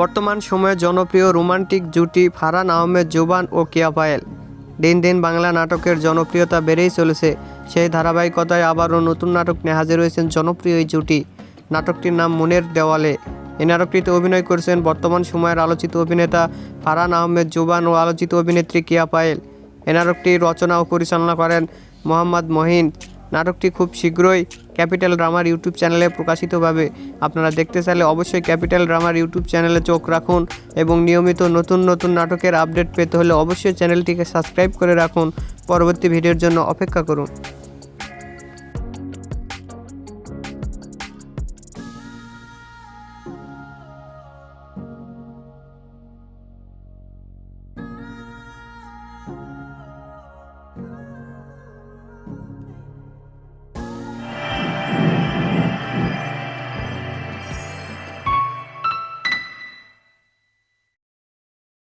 বর্তমান সময়ে জনপ্রিয় রোমান্টিক জুটি ফারহান আহমেদ জুবান ও কিয়া পায়েল। দিন দিন বাংলা নাটকের জনপ্রিয়তা বেড়েই চলেছে। সেই ধারাবাহিকতায় আবারও নতুন নাটক নিয়ে হাজির হয়েছেন জনপ্রিয় এই জুটি। নাটকটির নাম মনের দেওয়ালে। এই নাটকটিতে অভিনয় করেছেন বর্তমান সময়ের আলোচিত অভিনেতা ফারহান আহমেদ জুবান ও আলোচিত অভিনেত্রী কিয়া পায়েল। এই নাটকটি রচনা ও পরিচালনা করেন মোহাম্মদ মহিন। নাটকটি খুব শীঘ্রই ক্যাপিটাল ড্রামার ইউটিউব চ্যানেলে প্রকাশিত হবে আপনারা দেখতে চাইলে অবশ্যই ক্যাপিটাল ড্রামার ইউটিউব চ্যানেলে চোখ রাখুন এবং নিয়মিত নতুন নতুন নাটকের আপডেট পেতে হলে অবশ্যই চ্যানেলটিকে সাবস্ক্রাইব করে রাখুন। পরবর্তী ভিডিওর জন্য অপেক্ষা করুন।